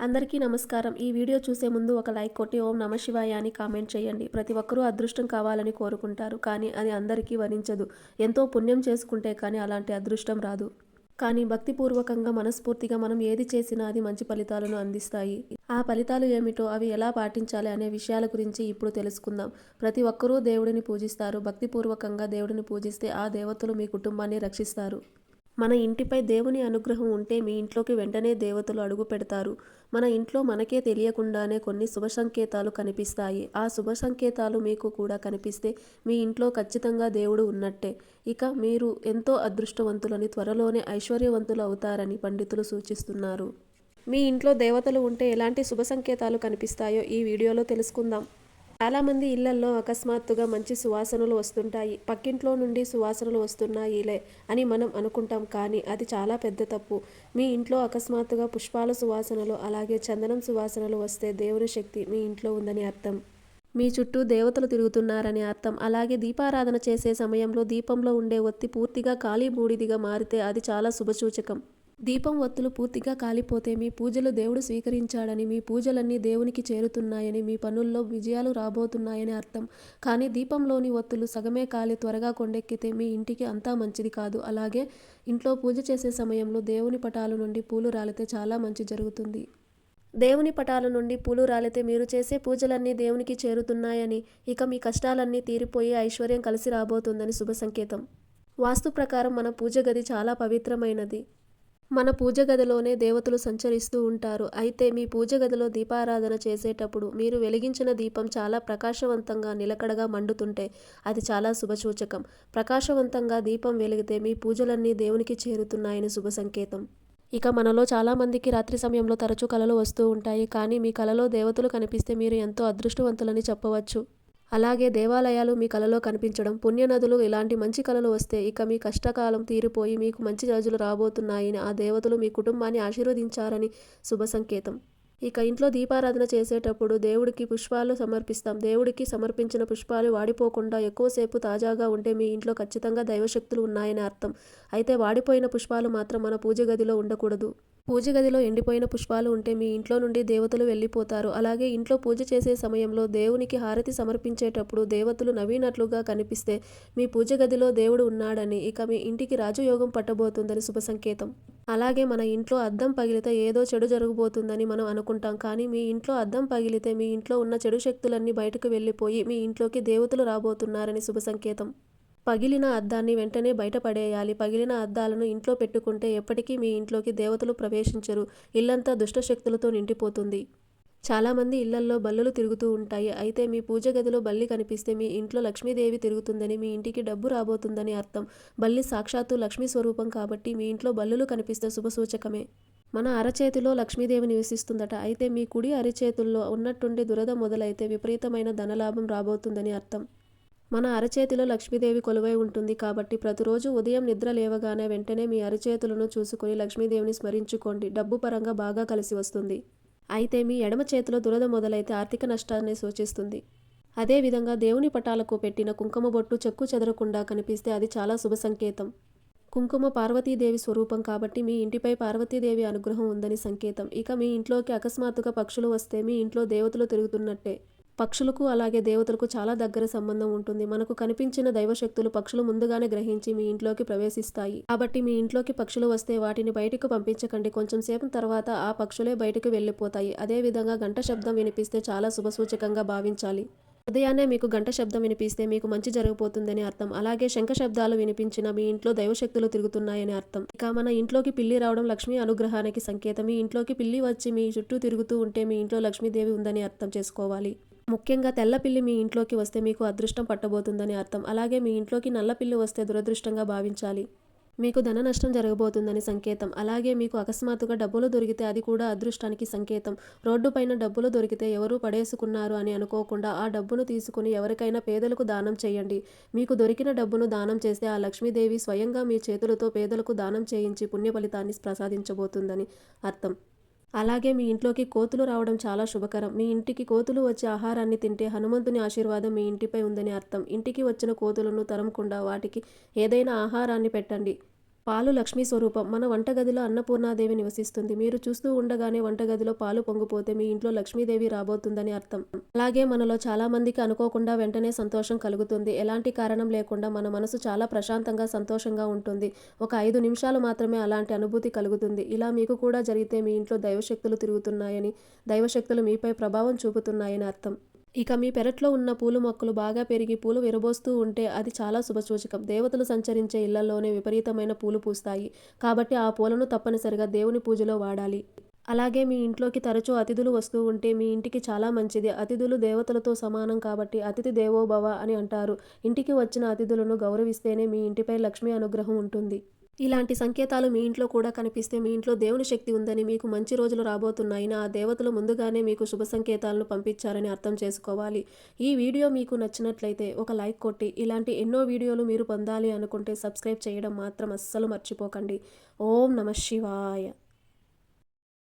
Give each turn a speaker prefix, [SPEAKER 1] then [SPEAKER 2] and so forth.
[SPEAKER 1] అందరికీ నమస్కారం. ఈ వీడియో చూసే ముందు ఒక లైక్ కొట్టి ఓం నమ శివాయ అని కామెంట్ చేయండి. ప్రతి ఒక్కరూ అదృష్టం కావాలని కోరుకుంటారు. కానీ అది అందరికీ వరించదు. ఎంతో పుణ్యం చేసుకుంటే కానీ అలాంటి అదృష్టం రాదు. కానీ భక్తిపూర్వకంగా మనస్ఫూర్తిగా మనం ఏది చేసినా అది మంచి ఫలితాలను అందిస్తాయి. ఆ ఫలితాలు ఏమిటో అవి ఎలా పాటించాలి అనే విషయాల గురించి ఇప్పుడు తెలుసుకుందాం. ప్రతి ఒక్కరూ దేవుడిని పూజిస్తారు. భక్తిపూర్వకంగా దేవుడిని పూజిస్తే ఆ దేవతలు మీ కుటుంబాన్ని రక్షిస్తారు. మన ఇంటిపై దేవుని అనుగ్రహం ఉంటే మీ ఇంట్లోకి వెంటనే దేవతలు అడుగు పెడతారు. మన ఇంట్లో మనకే తెలియకుండానే కొన్ని శుభ సంకేతాలు కనిపిస్తాయి. ఆ శుభ సంకేతాలు మీకు కూడా కనిపిస్తే మీ ఇంట్లో ఖచ్చితంగా దేవుడు ఉన్నట్టే. ఇక మీరు ఎంతో అదృష్టవంతులని త్వరలోనే ఐశ్వర్యవంతులు అవుతారని పండితులు సూచిస్తున్నారు. మీ ఇంట్లో దేవతలు ఉంటే ఎలాంటి శుభ సంకేతాలు కనిపిస్తాయో ఈ వీడియోలో తెలుసుకుందాం. చాలామంది ఇళ్ళల్లో అకస్మాత్తుగా మంచి సువాసనలు వస్తుంటాయి. పక్కింట్లో నుండి సువాసనలు వస్తున్నాయిలే అని మనం అనుకుంటాం కానీ అది చాలా పెద్ద తప్పు. మీ ఇంట్లో అకస్మాత్తుగా పుష్పాల సువాసనలు అలాగే చందనం సువాసనలు వస్తే దేవుని శక్తి మీ ఇంట్లో ఉందని అర్థం. మీ చుట్టూ దేవతలు తిరుగుతున్నారని అర్థం. అలాగే దీపారాధన చేసే సమయంలో దీపంలో ఉండే ఒత్తి పూర్తిగా ఖాళీ బూడిదిగా మారితే అది చాలా శుభసూచకం. దీపం ఒత్తులు పూర్తిగా కాలిపోతే మీ పూజలు దేవుడు స్వీకరించాడని మీ పూజలన్నీ దేవునికి చేరుతున్నాయని మీ పనుల్లో విజయాలు రాబోతున్నాయని అర్థం. కానీ దీపంలోని ఒత్తులు సగమే కాలి త్వరగా కొండెక్కితే మీ ఇంటికి అంతా మంచిది కాదు. అలాగే ఇంట్లో పూజ చేసే సమయంలో దేవుని పటాల నుండి పూలు రాలితే చాలా మంచి జరుగుతుంది. దేవుని పటాల నుండి పూలు రాలితే మీరు చేసే పూజలన్నీ దేవునికి చేరుతున్నాయని ఇక మీ కష్టాలన్నీ తీరిపోయి ఐశ్వర్యం కలిసి రాబోతుందని శుభ సంకేతం. వాస్తు ప్రకారం మన పూజ గది చాలా పవిత్రమైనది. మన పూజ గదిలోనే దేవతలు సంచరిస్తూ ఉంటారు. అయితే మీ పూజ గదిలో దీపారాధన చేసేటప్పుడు మీరు వెలిగించిన దీపం చాలా ప్రకాశవంతంగా నిలకడగా మండుతుంటే అది చాలా శుభసూచకం. ప్రకాశవంతంగా దీపం వెలిగితే మీ పూజలన్నీ దేవునికి చేరుతున్నాయని శుభ సంకేతం. ఇక మనలో చాలామందికి రాత్రి సమయంలో తరచూ కలలు వస్తూ ఉంటాయి. కానీ మీ కలలో దేవతలు కనిపిస్తే మీరు ఎంతో అదృష్టవంతులని చెప్పవచ్చు. అలాగే దేవాలయాలు మీ కలలో కనిపించడం పుణ్యనదులు ఇలాంటి మంచి కళలు వస్తే ఇక మీ కష్టకాలం తీరిపోయి మీకు మంచి రోజులు రాబోతున్నాయని ఆ దేవతలు మీ కుటుంబాన్ని ఆశీర్వదించారని శుభ సంకేతం. ఇక ఇంట్లో దీపారాధన చేసేటప్పుడు దేవుడికి పుష్పాలు సమర్పిస్తాం. దేవుడికి సమర్పించిన పుష్పాలు వాడిపోకుండా ఎక్కువసేపు తాజాగా ఉంటే మీ ఇంట్లో ఖచ్చితంగా దైవశక్తులు ఉన్నాయని అర్థం. అయితే వాడిపోయిన పుష్పాలు మాత్రం మన పూజ గదిలో ఉండకూడదు. పూజ గదిలో ఎండిపోయిన పుష్పాలు ఉంటే మీ ఇంట్లో నుండి దేవతలు వెళ్ళిపోతారు. అలాగే ఇంట్లో పూజ చేసే సమయంలో దేవునికి హారతి సమర్పించేటప్పుడు దేవతలు నవ్వినట్లుగా కనిపిస్తే మీ పూజ గదిలో దేవుడు ఉన్నాడని ఇక మీ ఇంటికి రాజయోగం పట్టబోతుందని శుభ సంకేతం. అలాగే మన ఇంట్లో అద్దం పగిలితే ఏదో చెడు జరగబోతుందని మనం అనుకుంటాం. కానీ మీ ఇంట్లో అద్దం పగిలితే మీ ఇంట్లో ఉన్న చెడు శక్తులన్నీ బయటకు వెళ్ళిపోయి మీ ఇంట్లోకి దేవతలు రాబోతున్నారని శుభ సంకేతం. పగిలిన అద్దాన్ని వెంటనే బయటపడేయాలి. పగిలిన అద్దాలను ఇంట్లో పెట్టుకుంటే ఎప్పటికీ మీ ఇంట్లోకి దేవతలు ప్రవేశించరు. ఇల్లంతా దుష్టశక్తులతో నిండిపోతుంది. చాలామంది ఇళ్ళల్లో బల్లులు తిరుగుతూ ఉంటాయి. అయితే మీ పూజ గదిలో బల్లి కనిపిస్తే మీ ఇంట్లో లక్ష్మీదేవి తిరుగుతుందని మీ ఇంటికి డబ్బు రాబోతుందని అర్థం. బల్లి సాక్షాత్తు లక్ష్మీ స్వరూపం కాబట్టి మీ ఇంట్లో బల్లులు కనిపిస్తే శుభసూచకమే. మన అరచేతిలో లక్ష్మీదేవి నివసిస్తుందట. అయితే మీ కుడి అరచేతుల్లో ఉన్నట్టుండి దురద మొదలైతే విపరీతమైన ధనలాభం రాబోతుందని అర్థం. మన అరచేతిలో లక్ష్మీదేవి కొలువై ఉంటుంది కాబట్టి ప్రతిరోజు ఉదయం నిద్ర లేవగానే వెంటనే మీ అరచేతులను చూసుకొని లక్ష్మీదేవిని స్మరించుకోండి. డబ్బు పరంగా బాగా కలిసి వస్తుంది. అయితే మీ ఎడమ చేతిలో దురద మొదలైతే ఆర్థిక నష్టాన్ని సూచిస్తుంది. అదేవిధంగా దేవుని పటాలకు పెట్టిన కుంకుమ బొట్టు చెక్కు చెదరకుండా కనిపిస్తే అది చాలా శుభ సంకేతం. కుంకుమ పార్వతీదేవి స్వరూపం కాబట్టి మీ ఇంటిపై పార్వతీదేవి అనుగ్రహం ఉందని సంకేతం. ఇక మీ ఇంట్లోకి అకస్మాత్తుగా పక్షులు వస్తే మీ ఇంట్లో దేవతలు తిరుగుతున్నట్టే. పక్షులకు అలాగే దేవతలకు చాలా దగ్గర సంబంధం ఉంటుంది. మనకు కనిపించిన దైవశక్తులు పక్షులు ముందుగానే గ్రహించి మీ ఇంట్లోకి ప్రవేశిస్తాయి. కాబట్టి మీ ఇంట్లోకి పక్షులు వస్తే వాటిని బయటకు పంపించకండి. కొంచెం సేపు తర్వాత ఆ పక్షులే బయటకు వెళ్ళిపోతాయి. అదేవిధంగా గంట శబ్దం వినిపిస్తే చాలా శుభసూచకంగా భావించాలి. ఉదయాన్నే మీకు గంట శబ్దం వినిపిస్తే మీకు మంచి జరగబోతుందని అర్థం. అలాగే శంఖ శబ్దాలు వినిపించిన మీ ఇంట్లో దైవశక్తులు తిరుగుతున్నాయని అర్థం. ఇక మన ఇంట్లోకి పిల్లి రావడం లక్ష్మీ అనుగ్రహానికి సంకేతం. మీ ఇంట్లోకి పిల్లి వచ్చి మీ చుట్టూ తిరుగుతూ ఉంటే మీ ఇంట్లో లక్ష్మీదేవి ఉందని అర్థం చేసుకోవాలి. ముఖ్యంగా తెల్లపిల్లి మీ ఇంట్లోకి వస్తే మీకు అదృష్టం పట్టబోతుందని అర్థం. అలాగే మీ ఇంట్లోకి నల్లపిల్లి వస్తే దురదృష్టంగా భావించాలి. మీకు ధన నష్టం జరగబోతుందని సంకేతం. అలాగే మీకు అకస్మాత్తుగా డబ్బులు దొరికితే అది కూడా అదృష్టానికి సంకేతం. రోడ్డు పైన డబ్బులు దొరికితే ఎవరు పడేసుకున్నారు అని అనుకోకుండా ఆ డబ్బును తీసుకుని ఎవరికైనా పేదలకు దానం చేయండి. మీకు దొరికిన డబ్బును దానం చేస్తే ఆ లక్ష్మీదేవి స్వయంగా మీ చేతులతో పేదలకు దానం చేయించి పుణ్య ఫలితాన్ని ప్రసాదించబోతుందని అర్థం. అలాగే మీ ఇంట్లోకి కోతులు రావడం చాలా శుభకరం. మీ ఇంటికి కోతులు వచ్చే ఆహారాన్ని తింటే హనుమంతుని ఆశీర్వాదం మీ ఇంటిపై ఉందని అర్థం. ఇంటికి వచ్చిన కోతులను తరమకుండా వాటికి ఏదైనా ఆహారాన్ని పెట్టండి. పాలు లక్ష్మీ స్వరూపం. మన వంటగదిలో అన్నపూర్ణాదేవి నివసిస్తుంది. మీరు చూస్తూ ఉండగానే వంటగదిలో పాలు పొంగిపోతే మీ ఇంట్లో లక్ష్మీదేవి రాబోతుందని అర్థం. అలాగే మనలో చాలా మందికి అనుకోకుండా వెంటనే సంతోషం కలుగుతుంది. ఎలాంటి కారణం లేకుండా మన మనసు చాలా ప్రశాంతంగా సంతోషంగా ఉంటుంది. ఒక ఐదు నిమిషాలు మాత్రమే అలాంటి అనుభూతి కలుగుతుంది. ఇలా మీకు కూడా జరిగితే మీ ఇంట్లో దైవశక్తులు తిరుగుతున్నాయని దైవశక్తులు మీపై ప్రభావం చూపుతున్నాయని అర్థం. ఇక మీ పెరట్లో ఉన్న పూల మొక్కలు బాగా పెరిగి పూలు విరబోస్తూ ఉంటే అది చాలా శుభసూచకం. దేవతలు సంచరించే ఇళ్ళలోనే విపరీతమైన పూలు పూస్తాయి. కాబట్టి ఆ పూలను తప్పనిసరిగా దేవుని పూజలో వాడాలి. అలాగే మీ ఇంట్లోకి తరచూ అతిథులు వస్తూ ఉంటే మీ ఇంటికి చాలా మంచిది. అతిథులు దేవతలతో సమానం కాబట్టి అతిథి దేవోభవ అని అంటారు. ఇంటికి వచ్చిన అతిథులను గౌరవిస్తేనే మీ ఇంటిపై లక్ష్మీ అనుగ్రహం ఉంటుంది. ఇలాంటి సంకేతాలు మీ ఇంట్లో కూడా కనిపిస్తే మీ ఇంట్లో దేవుని శక్తి ఉందని మీకు మంచి రోజులు రాబోతున్నాయని ఆ దేవతలు ముందుగానే మీకు శుభ సంకేతాలను పంపించారని అర్థం చేసుకోవాలి. ఈ వీడియో మీకు నచ్చినట్లయితే ఒక లైక్ కొట్టి ఇలాంటి ఎన్నో వీడియోలు మీరు పొందాలి అనుకుంటే సబ్స్క్రైబ్ చేయడం మాత్రం అస్సలు మర్చిపోకండి. ఓం నమ శివాయ.